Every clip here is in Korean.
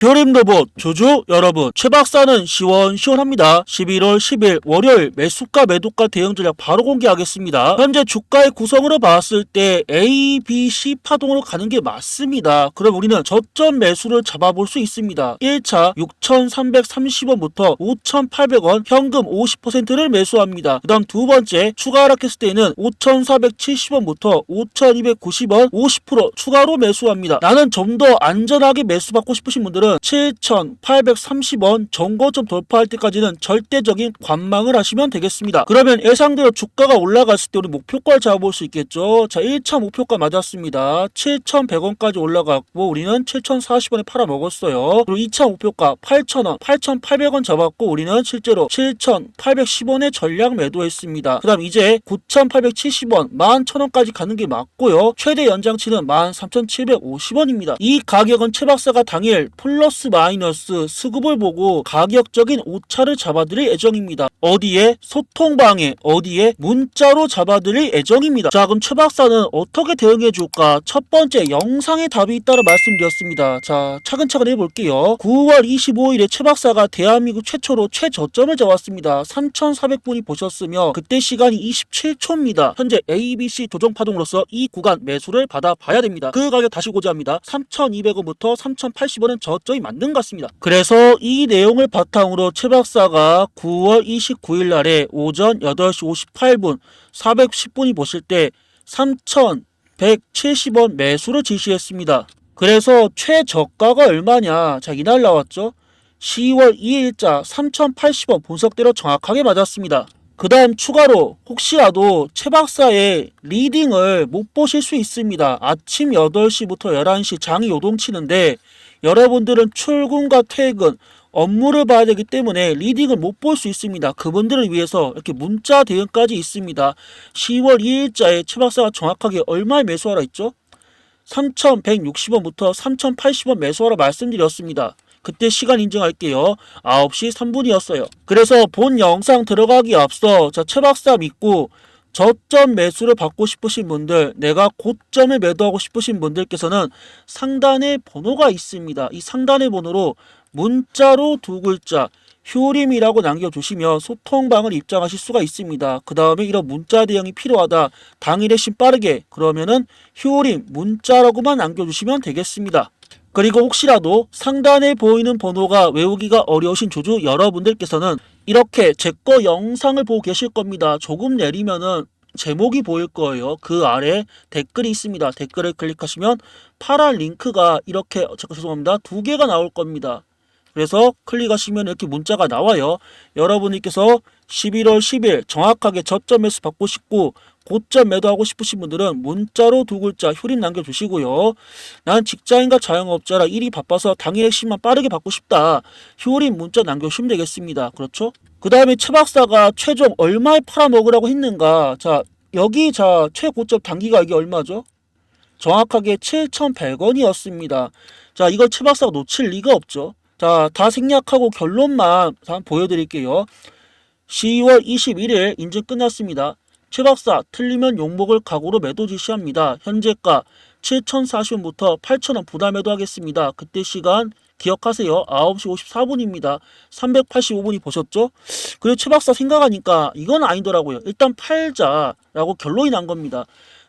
별임 로봇 조조 여러분. 최 박사는 시원시원합니다. 11월 10일 월요일 매수가 매도가 대응 전략 바로 공개하겠습니다. 현재 주가의 구성으로 봤을 때 A, B, C 파동으로 가는 게 맞습니다. 그럼 우리는 저점 매수를 잡아볼 수 있습니다. 1차 6,330원부터 5,800원 현금 50%를 매수합니다. 그 다음 두 번째 추가 하락했을 때는 5,470원부터 5,290원 50% 추가로 매수합니다. 나는 좀 더 안전하게 매수받고 싶으신 분들은 7,830원 정고점 돌파할 때까지는 절대적인 관망을 하시면 되겠습니다. 그러면 예상대로 주가가 올라갔을 때 우리 목표가를 잡아볼 수 있겠죠. 자, 1차 목표가 맞았습니다. 7,100원까지 올라갔고 우리는 7,040원에 팔아먹었어요. 그리고 2차 목표가 8,000원, 8,800원 잡았고 우리는 실제로 7,810원에 전략 매도했습니다. 그 다음 이제 9,870원, 11,000원까지 가는 게 맞고요. 최대 연장치는 13,750원입니다. 이 가격은 최 박사가 당일 플러 스 마이너스 수급을 보고 가격적인 오차를 잡아드릴 예정입니다. 어디에? 소통방에 어디에? 문자로 잡아드릴 예정입니다. 자 그럼 최 박사는 어떻게 대응해 줄까? 첫 번째 영상에 답이 있다고 말씀드렸습니다. 자 차근차근 해볼게요. 9월 25일에 최 박사가 대한민국 최초로 최저점을 잡았습니다. 3,400분이 보셨으며 그때 시간이 27초입니다. 현재 ABC 조정 파동으로서 이 구간 매수를 받아 봐야 됩니다. 그 가격 다시 고지합니다. 3,200원부터 3,080원은 저점 이 맞는 것 같습니다. 그래서 이 내용을 바탕으로 최 박사가 9월 29일 날에 오전 8시 58분 410분이 보실 때 3,170원 매수를 지시했습니다. 그래서 최저가가 얼마냐? 자, 이날 나왔죠? 10월 2일자 3,080원 분석대로 정확하게 맞았습니다. 그 다음 추가로 혹시라도 최 박사의 리딩을 못 보실 수 있습니다. 아침 8시부터 11시 장이 요동치는데 여러분들은 출근과 퇴근, 업무를 봐야 되기 때문에 리딩을 못 볼 수 있습니다. 그분들을 위해서 이렇게 문자 대응까지 있습니다. 10월 2일자에 최 박사가 정확하게 얼마에 매수하라 했죠? 3,160원부터 3,080원 매수하라 말씀드렸습니다. 그때 시간 인증할게요. 9시 3분이었어요. 그래서 본 영상 들어가기 앞서 자, 최 박사 믿고 저점 매수를 받고 싶으신 분들, 내가 고점을 매도하고 싶으신 분들께서는 상단에 번호가 있습니다. 이 상단의 번호로 문자로 두 글자 효림이라고 남겨주시면 소통방을 입장하실 수가 있습니다. 그 다음에 이런 문자 대응이 필요하다. 당일에 심 빠르게 그러면은 효림 문자라고만 남겨주시면 되겠습니다. 그리고 혹시라도 상단에 보이는 번호가 외우기가 어려우신 조주 여러분들께서는 이렇게 제 거 영상을 보고 계실 겁니다. 조금 내리면은 제목이 보일 거예요. 그 아래 댓글이 있습니다. 댓글을 클릭하시면 파란 링크가 이렇게 잠깐 죄송합니다. 두 개가 나올 겁니다. 그래서 클릭하시면 이렇게 문자가 나와요. 여러분께서 11월 10일 정확하게 저점 매수 받고 싶고 고점 매도하고 싶으신 분들은 문자로 두 글자 효림 남겨주시고요. 난 직장인과 자영업자라 일이 바빠서 당일 핵심만 빠르게 받고 싶다. 효림 문자 남겨주시면 되겠습니다. 그렇죠? 그 다음에 최 박사가 최종 얼마에 팔아먹으라고 했는가? 자, 여기 자 최고점 단기가 이게 얼마죠? 정확하게 7,100원이었습니다. 자, 이걸 최 박사가 놓칠 리가 없죠. 자, 다 생략하고 결론만 한번 보여드릴게요. 10월 21일 인증 끝났습니다. 최 박사 틀리면 욕먹을 각오로 매도 지시합니다. 현재가 7,040원부터 8,000원 부담 매도하겠습니다. 그때 시간 기억하세요. 9시 54분입니다. 385분이 보셨죠? 그리고 최 박사 생각하니까 이건 아니더라고요. 일단 팔자라고 결론이 난 겁니다.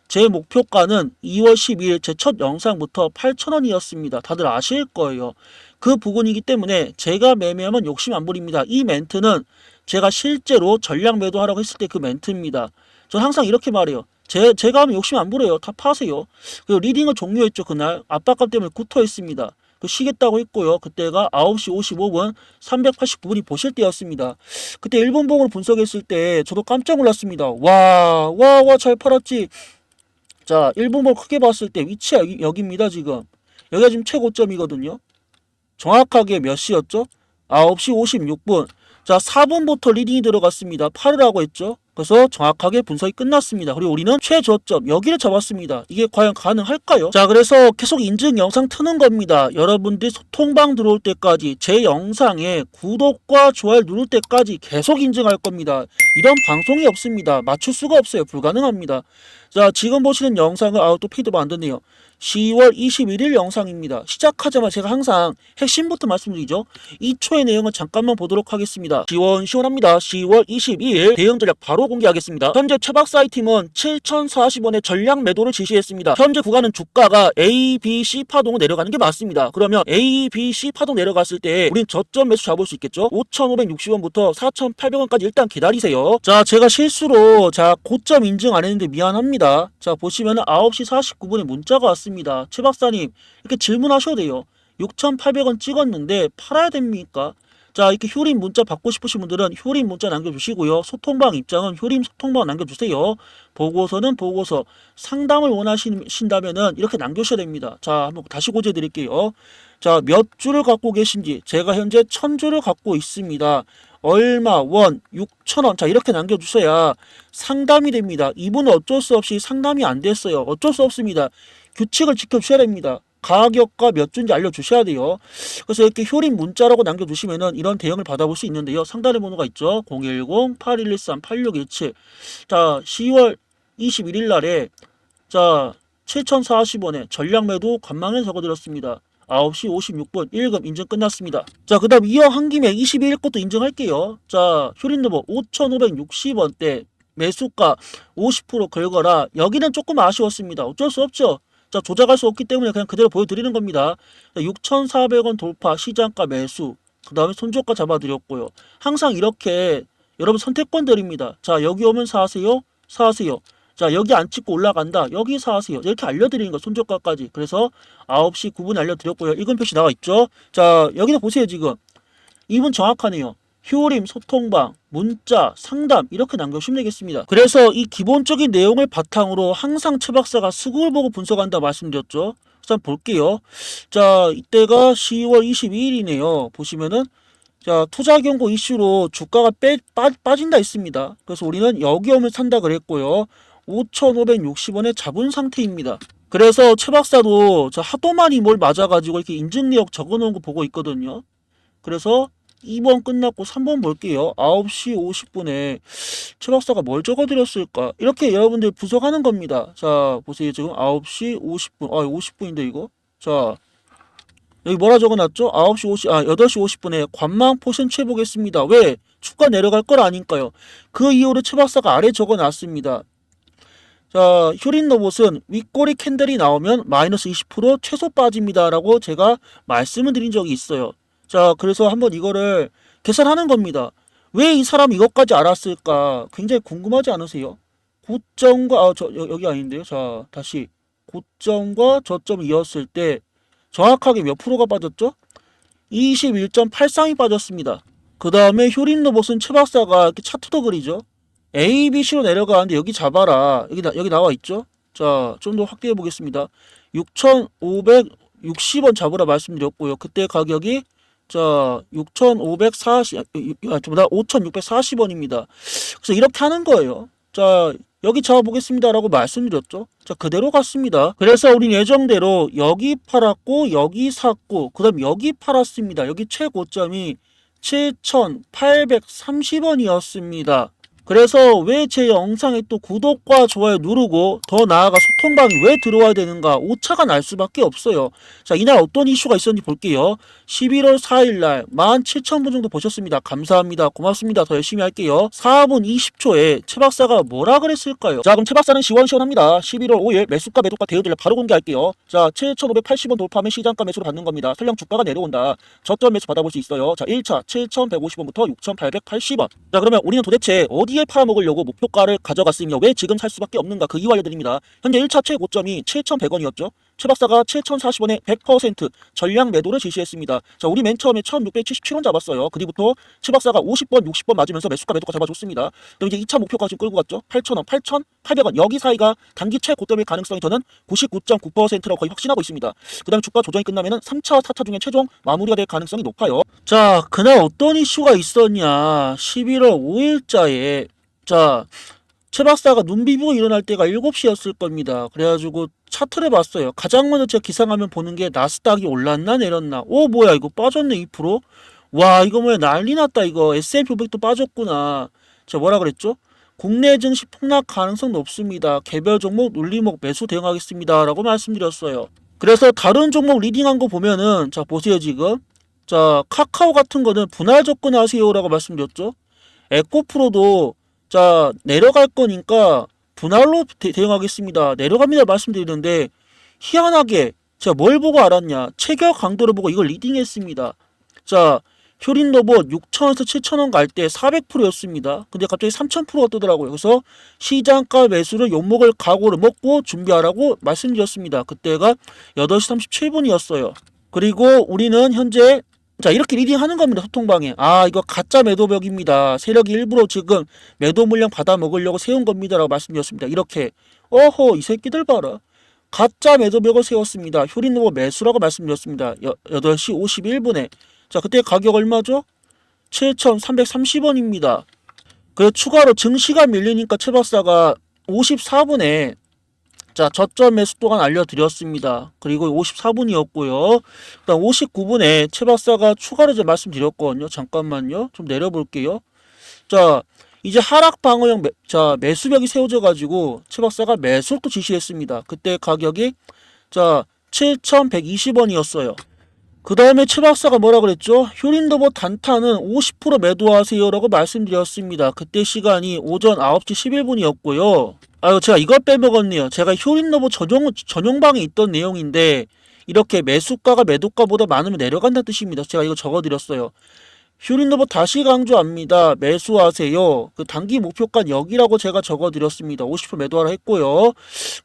제 목표가는 2월 12일 제 첫 영상부터 8,000원이었습니다. 다들 아실 거예요. 그 부분이기 때문에 제가 매매하면 욕심 안 부립니다. 이 멘트는 제가 실제로 전략 매도하라고 했을 때 그 멘트입니다. 전 항상 이렇게 말해요. 제, 제가 하면 욕심 안 부려요. 다 파세요. 그리고 리딩을 종료했죠. 그날 압박감 때문에 구토 했습니다. 그 쉬겠다고 했고요. 그때가 9시 55분 389분이 보실 때였습니다. 그때 일본봉으로 분석했을 때 저도 깜짝 놀랐습니다. 와, 와, 와, 잘 팔았지. 자, 일본봉 크게 봤을 때 위치가 여기, 여기입니다, 지금. 여기가 지금 최고점이거든요. 정확하게 몇 시였죠? 9시 56분. 자, 4분부터 리딩이 들어갔습니다. 팔으라고 했죠? 그래서 정확하게 분석이 끝났습니다. 그리고 우리는 최저점 여기를 잡았습니다. 이게 과연 가능할까요? 자, 그래서 계속 인증 영상 트는 겁니다. 여러분들이 소통방 들어올 때까지 제 영상에 구독과 좋아요 누를 때까지 계속 인증할 겁니다. 이런 방송이 없습니다. 맞출 수가 없어요. 불가능합니다. 자, 지금 보시는 영상은 피드가 안 됐네요. 10월 21일 영상입니다. 시작하자마자 제가 항상 핵심부터 말씀드리죠. 2초의 내용은 잠깐만 보도록 하겠습니다. 시원시원합니다. 10월 22일 대응 전략 바로 공개하겠습니다. 현재 최박 사이 팀은 7,040원의 전략 매도를 지시했습니다. 현재 구간은 주가가 A, B, C 파동을 내려가는 게 맞습니다. 그러면 A, B, C 파동 내려갔을 때 우린 저점 매수 잡을 수 있겠죠? 5,560원부터 4,800원까지 일단 기다리세요. 자, 제가 실수로 자 고점 인증 안 했는데 미안합니다. 자, 보시면은 9시 49분에 문자가 왔습니다. 최 박사님 이렇게 질문하셔도 돼요. 6,800원 찍었는데 팔아야 됩니까? 자, 이렇게 효림 문자 받고 싶으신 분들은 효림 문자 남겨주시고요. 소통방 입장은 효림 소통방 남겨주세요. 보고서는 보고서. 상담을 원하신다면은 이렇게 남겨주셔야 됩니다. 자, 한번 다시 고지해 드릴게요. 자, 몇 주를 갖고 계신지. 제가 현재 천 주를 갖고 있습니다. 얼마, 원, 6천 원. 자, 이렇게 남겨주셔야 상담이 됩니다. 이분은 어쩔 수 없이 상담이 안 됐어요. 어쩔 수 없습니다. 규칙을 지켜주셔야 됩니다. 가격과 몇 주인지 알려주셔야 돼요. 그래서 이렇게 효림 문자라고 남겨주시면은 이런 대응을 받아볼 수 있는데요. 상단에 번호가 있죠. 010-8113-8617. 자, 10월 21일 날에 자, 7,040원에 전략 매도 관망에 적어드렸습니다. 9시 56분 1금 인증 끝났습니다. 자, 그 다음 이어 한 김에 22일 것도 인증할게요. 자, 효린노버 5,560원대 매수가 50% 걸거라. 여기는 조금 아쉬웠습니다. 어쩔 수 없죠. 자, 조작할 수 없기 때문에 그냥 그대로 보여드리는 겁니다. 6,400원 돌파 시장가 매수. 그 다음에 손절가 잡아드렸고요. 항상 이렇게 여러분 선택권 드립니다. 자, 여기 오면 사세요. 사세요. 자, 여기 안 찍고 올라간다. 여기 사세요. 이렇게 알려드리는 거, 손절가까지. 그래서 9시 9분 알려드렸고요. 이건 표시 나와 있죠. 자, 여기도 보세요, 지금. 이분 정확하네요. 효림, 소통방, 문자, 상담 이렇게 남겨주시면 되겠습니다. 그래서 이 기본적인 내용을 바탕으로 항상 최 박사가 수급을 보고 분석한다 말씀드렸죠. 일단 볼게요. 자, 이때가 10월 22일이네요. 보시면은 자, 투자 경고 이슈로 주가가 빼, 빠, 빠진다 있습니다. 그래서 우리는 여기 오면 산다 그랬고요. 5,560원에 잡은 상태입니다. 그래서 최 박사도 저 하도 많이 뭘 맞아가지고 이렇게 인증 내역 적어놓은 거 보고 있거든요. 그래서 2번 끝났고 3번 볼게요. 9시 50분에 최 박사가 뭘 적어드렸을까? 이렇게 여러분들 분석하는 겁니다. 자, 보세요. 지금 9시 50분. 아, 50분인데 이거. 자, 여기 뭐라 적어놨죠? 9시 50, 아, 8시 50분에 관망 포션 채보겠습니다. 왜? 주가 내려갈 걸 아니까요. 그 이후로 최 박사가 아래 적어놨습니다. 자, 효린 로봇은 윗꼬리 캔들이 나오면 마이너스 20% 최소 빠집니다라고 제가 말씀을 드린 적이 있어요. 자, 그래서 한번 이거를 계산하는 겁니다. 왜 이 사람 이것까지 알았을까? 굉장히 궁금하지 않으세요? 고점과, 아, 저, 여, 여기 아닌데요. 자, 다시. 고점과 저점 이었을 때 정확하게 몇 프로가 빠졌죠? 21.83이 빠졌습니다. 그 다음에 효린 로봇은 최 박사가 이렇게 차트도 그리죠? A, B, C로 내려가는데 여기 잡아라. 여기, 나, 여기 나와 있죠? 자, 좀 더 확대해 보겠습니다. 6,560원 잡으라 말씀드렸고요. 그때 가격이 자, 6,540, 아, 좀다 5,640원입니다. 그래서 이렇게 하는 거예요. 자, 여기 잡아보겠습니다라고 말씀드렸죠. 자, 그대로 갔습니다. 그래서 우린 예정대로 여기 팔았고, 여기 샀고, 그 다음 여기 팔았습니다. 여기 최고점이 7,830원이었습니다. 그래서 왜 제 영상에 또 구독과 좋아요 누르고 더 나아가 소통방이 왜 들어와야 되는가 오차가 날 수밖에 없어요. 자 이날 어떤 이슈가 있었는지 볼게요. 11월 4일날 17,000분 정도 보셨습니다. 감사합니다. 고맙습니다. 더 열심히 할게요. 4분 20초에 최 박사가 뭐라 그랬을까요? 자 그럼 최 박사는 시원시원합니다. 11월 5일 매수가 매도가 대우들을 바로 공개할게요. 자 7,580원 돌파하면 시장가 매수로 받는 겁니다. 설령 주가가 내려온다. 저점 매수 받아볼 수 있어요. 자 1차 7,150원부터 6,880원. 자 그러면 우리는 도대체 어디에 팔아먹으려고 목표가를 가져갔으며 왜 지금 살 수밖에 없는가 그 이유 알려드립니다. 현재 1차 최고점이 7,100원이었죠. 최 박사가 7,040원에 100% 전량 매도를 지시했습니다. 자, 우리 맨 처음에 1,677원 잡았어요. 그 뒤부터 최 박사가 50번, 60번 맞으면서 매수가 매도가 잡아줬습니다. 그럼 이제 2차 목표까지 끌고 갔죠. 8,000원, 8,800원. 여기 사이가 단기 최고점일 가능성이 저는 99.9%라고 거의 확신하고 있습니다. 그 다음에 주가 조정이 끝나면 3차, 4차 중에 최종 마무리가 될 가능성이 높아요. 자, 그날 어떤 이슈가 있었냐. 11월 5일자에 자, 최 박사가 눈 비비고 일어날 때가 7시였을 겁니다. 그래가지고 차트를 봤어요. 가장 먼저 제가 기상하면 보는 게 나스닥이 올랐나 내렸나. 오 뭐야 이거 빠졌네 2%. 와 이거 뭐야 난리 났다 이거. S&P 500도 빠졌구나. 제가 뭐라 그랬죠? 국내 증시 폭락 가능성 높습니다. 개별 종목 논리목 매수 대응하겠습니다. 라고 말씀드렸어요. 그래서 다른 종목 리딩한 거 보면은 자 보세요 지금 자 카카오 같은 거는 분할 접근하세요라고 말씀드렸죠. 에코프로도 자 내려갈 거니까 분할로 대, 대응하겠습니다. 내려갑니다 말씀드리는데 희한하게 제가 뭘 보고 알았냐 체결 강도를 보고 이걸 리딩했습니다. 자 효린 로봇 6천원에서 7천원 갈 때 400%였습니다. 근데 갑자기 3,000%가 뜨더라고요. 그래서 시장가 매수를 욕먹을 각오를 먹고 준비하라고 말씀드렸습니다. 그때가 8시 37분이었어요. 그리고 우리는 현재 자 이렇게 리딩하는 겁니다. 소통방에. 아 이거 가짜 매도벽입니다. 세력이 일부러 지금 매도 물량 받아 먹으려고 세운 겁니다 라고 말씀드렸습니다. 이렇게 어허 이 새끼들 봐라. 가짜 매도벽을 세웠습니다. 효린 로봇 매수라고 말씀드렸습니다. 여, 8시 51분에 자, 그때 가격 얼마죠? 7,330원입니다. 그 추가로 증시가 밀리니까 최박사가 54분에 자, 저점 매수 또한 알려드렸습니다. 그리고 54분이었고요. 그다음 59분에 최 박사가 추가로 이제 말씀드렸거든요. 잠깐만요. 좀 내려볼게요. 자, 이제 하락 방어형 매, 자, 매수벽이 세워져 가지고 최 박사가 매수를 또 지시했습니다. 그때 가격이 자, 7,120원이었어요. 그 다음에 최 박사가 뭐라 그랬죠? 효린더버 단타는 50% 매도하세요라고 말씀드렸습니다. 그때 시간이 오전 9시 11분이었고요. 아유 제가 이걸 빼먹었네요. 제가 효린더버 전용 전용방에 있던 내용인데 이렇게 매수가가 매도가보다 많으면 내려간다는 뜻입니다. 제가 이거 적어드렸어요. 휴린더버 다시 강조합니다. 매수하세요. 그 단기 목표가 여기라고 제가 적어드렸습니다. 50% 매도하라 했고요.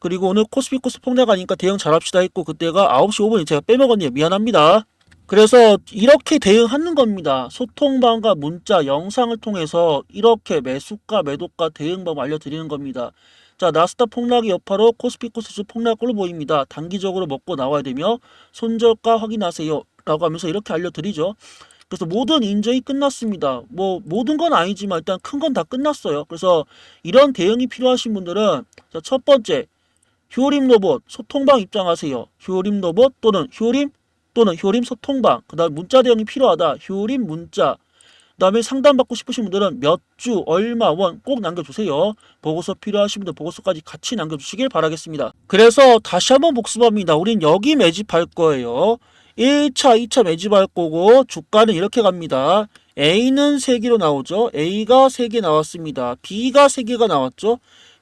그리고 오늘 코스피 코스 폭락하니까 대응 잘합시다 했고 그때가 9시 5분에 제가 빼먹었네요. 미안합니다. 그래서 이렇게 대응하는 겁니다. 소통방과 문자, 영상을 통해서 이렇게 매수가, 매도가 대응 방법 알려드리는 겁니다. 자, 나스닥 폭락의 여파로 코스피 코스지 폭락 걸로 보입니다. 단기적으로 먹고 나와야 되며 손절가 확인하세요. 라고 하면서 이렇게 알려드리죠. 그래서 모든 인정이 끝났습니다. 뭐 모든 건 아니지만 일단 큰 건 다 끝났어요. 그래서 이런 대응이 필요하신 분들은 자, 첫 번째 효림 로봇 소통방 입장하세요. 효림 로봇 또는 효림 또는 효림 소통방. 그다음 문자 대응이 필요하다. 효림 문자. 그 다음에 상담 받고 싶으신 분들은 몇 주 얼마 원 꼭 남겨주세요. 보고서 필요하신 분들 보고서까지 같이 남겨주시길 바라겠습니다. 그래서 다시 한번 복습합니다. 우린 여기 매집할 거예요. 1차, 2차 매집할 거고 주가는 이렇게 갑니다. A는 3개로 나오죠. A가 3개 나왔습니다. B가 3개가 나왔죠.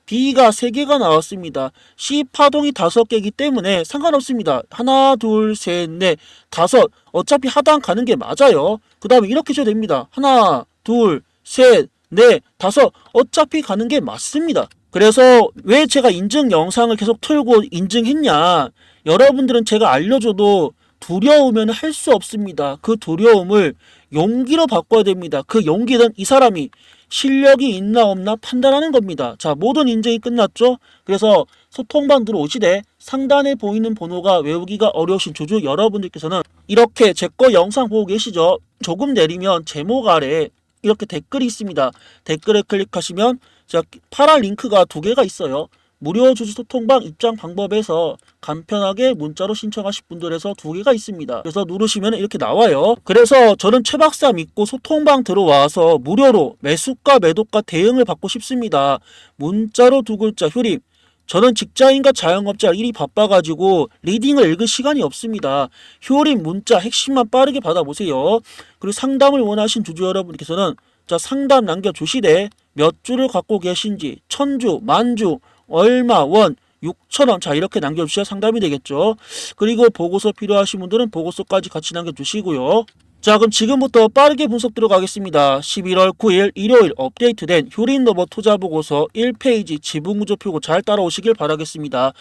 B가 3개가 나왔습니다. C 파동이 5개이기 때문에 상관없습니다. 하나, 둘, 셋, 넷, 다섯. 어차피 하단 가는 게 맞아요. 그 다음에 이렇게 줘도 됩니다. 하나, 둘, 셋, 넷, 다섯. 어차피 가는 게 맞습니다. 그래서 왜 제가 인증 영상을 계속 틀고 인증했냐. 여러분들은 제가 알려줘도 두려우면 할 수 없습니다. 그 두려움을 용기로 바꿔야 됩니다. 그 용기는 이 사람이 실력이 있나 없나 판단하는 겁니다. 자, 모든 인증이 끝났죠? 그래서 소통방 들어오시되 상단에 보이는 번호가 외우기가 어려우신 주주 여러분들께서는 이렇게 제 거 영상 보고 계시죠? 조금 내리면 제목 아래 이렇게 댓글이 있습니다. 댓글에 클릭하시면 자, 파란 링크가 두 개가 있어요. 무료 주주 소통방 입장 방법에서 간편하게 문자로 신청하실 분들에서 두 개가 있습니다. 그래서 누르시면 이렇게 나와요. 그래서 저는 최 박사 믿고 소통방 들어와서 무료로 매수가 매도가 대응을 받고 싶습니다. 문자로 두 글자 효림. 저는 직장인과 자영업자 일이 바빠가지고 리딩을 읽을 시간이 없습니다. 효림 문자 핵심만 빠르게 받아보세요. 그리고 상담을 원하신 주주 여러분께서는 자 상담 남겨주시되 몇 주를 갖고 계신지 천주 만주 얼마 원 6천원 자 이렇게 남겨주셔야 상담이 되겠죠. 그리고 보고서 필요하신 분들은 보고서까지 같이 남겨주시고요. 자 그럼 지금부터 빠르게 분석 들어가겠습니다. 11월 9일 일요일 업데이트된 효린 로봇 투자 보고서 1페이지 지분구조 표고 잘 따라오시길 바라겠습니다.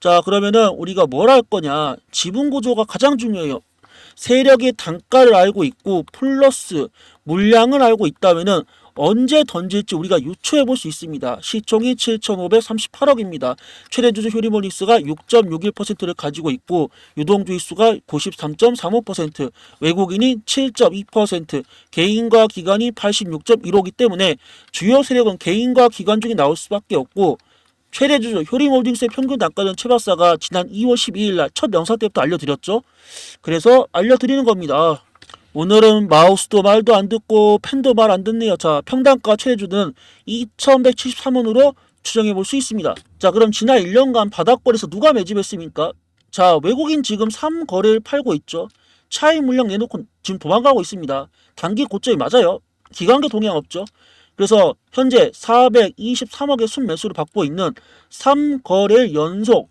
자 그러면은 우리가 뭘 할 거냐 지분구조가 가장 중요해요. 세력의 단가를 알고 있고 플러스 물량을 알고 있다면은 언제 던질지 우리가 유추해 볼 수 있습니다. 시총이 7,538억입니다. 최대 주주 효리모닉스가 6.61%를 가지고 있고 유동주의 수가 93.35%, 외국인이 7.2%, 개인과 기관이 86.15이기 때문에 주요 세력은 개인과 기관 중에 나올 수밖에 없고 최대 주주 효리몰딩스의 평균 단가는 최 박사가 지난 2월 12일 날 첫 영상 때부터 알려드렸죠. 그래서 알려드리는 겁니다. 오늘은 마우스도 말도 안 듣고 펜도 말 안 듣네요. 자, 평단가 최대주는 2173원으로 추정해 볼 수 있습니다. 자, 그럼 지난 1년간 바닥거리에서 누가 매집했습니까? 자, 외국인 지금 3거래를 팔고 있죠. 차익 물량 내놓고 지금 도망가고 있습니다. 단기 고점이 맞아요. 기관계 동향 없죠. 그래서 현재 423억의 순매수를 받고 있는 3거래일 연속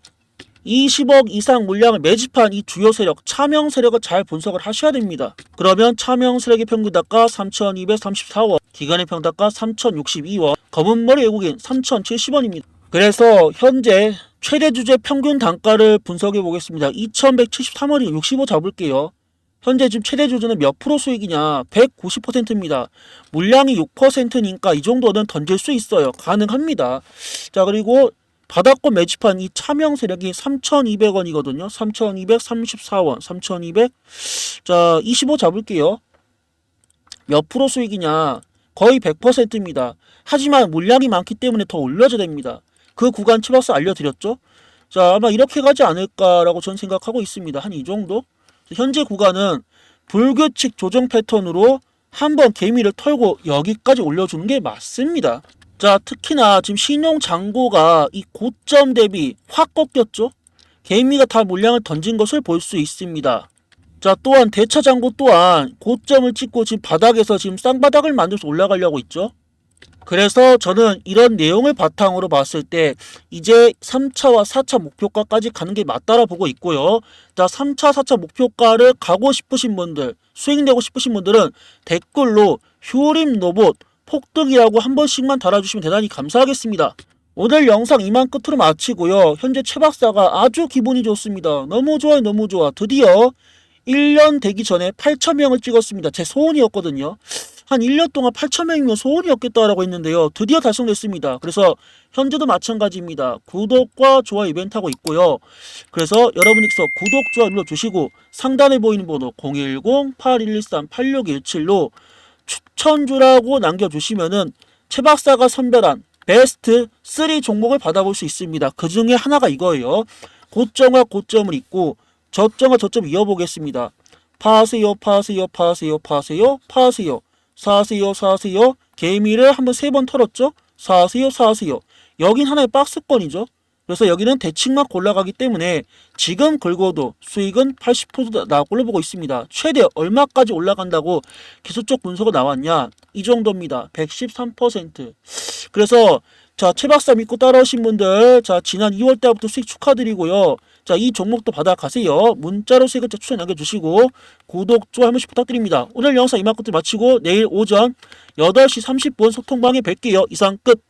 20억 이상 물량을 매집한 이 주요 세력, 차명 세력을 잘 분석을 하셔야 됩니다. 그러면 차명 세력의 평균 단가 3,234원, 기간의 평단가 3,062원, 검은머리 외국인 3,070원입니다. 그래서 현재 최대 주제 평균 단가를 분석해 보겠습니다. 2,173원이 65 잡을게요. 현재 지금 최대 주주는 몇 프로 수익이냐? 190%입니다. 물량이 6%니까 이 정도는 던질 수 있어요. 가능합니다. 자, 그리고 바닥권 매집한 이 차명 세력이 3,200원이거든요. 3,234원, 3,200. 자, 25 잡을게요. 몇 프로 수익이냐? 거의 100%입니다. 하지만 물량이 많기 때문에 더 올려줘야 됩니다. 그 구간 치박스 알려드렸죠? 자, 아마 이렇게 가지 않을까라고 저는 생각하고 있습니다. 한 이 정도? 현재 구간은 불규칙 조정 패턴으로 한번 개미를 털고 여기까지 올려주는 게 맞습니다. 자, 특히나 지금 신용 잔고가 이 고점 대비 확 꺾였죠? 개미가 다 물량을 던진 것을 볼 수 있습니다. 자, 또한 대차 잔고 또한 고점을 찍고 지금 바닥에서 지금 쌍바닥을 만들어서 올라가려고 있죠? 그래서 저는 이런 내용을 바탕으로 봤을 때 이제 3차와 4차 목표가까지 가는 게 맞다라 보고 있고요. 자, 3차, 4차 목표가를 가고 싶으신 분들, 수익 내고 싶으신 분들은 댓글로 휴림 로봇 폭등이라고 한 번씩만 달아주시면 대단히 감사하겠습니다. 오늘 영상 이만 끝으로 마치고요. 현재 최 박사가 아주 기분이 좋습니다. 너무 좋아요, 너무 좋아. 드디어 1년 되기 전에 8,000명을 찍었습니다. 제 소원이었거든요. 한 1년 동안 8,000명이면 소원이었겠다라고 했는데요. 드디어 달성됐습니다. 그래서 현재도 마찬가지입니다. 구독과 좋아요 이벤트 하고 있고요. 그래서 여러분께서 구독, 좋아요 눌러주시고 상단에 보이는 번호 010-8113-8617로 추천주라고 남겨주시면은 최 박사가 선별한 베스트 3 종목을 받아볼 수 있습니다. 그 중에 하나가 이거예요. 고점과 고점을 잇고 저점과 저점 이어보겠습니다. 파세요, 파세요, 파세요, 파세요, 파세요. 사세요, 사세요. 개미를 한번 세 번 털었죠? 사세요, 사세요. 여긴 하나의 박스권이죠. 그래서 여기는 대칭만 골라가기 때문에 지금 긁어도 수익은 80% 나올 걸로 보고 있습니다. 최대 얼마까지 올라간다고 기술적 분석이 나왔냐? 이 정도입니다. 113%. 그래서 자, 최 박사 믿고 따라오신 분들, 자, 지난 2월 달부터 수익 축하드리고요. 자, 이 종목도 받아가세요. 문자로 세 글자 추천 남겨주시고, 구독, 좋아요 한 번씩 부탁드립니다. 오늘 영상 이만큼 마치고, 내일 오전 8시 30분 소통방에 뵐게요. 이상 끝.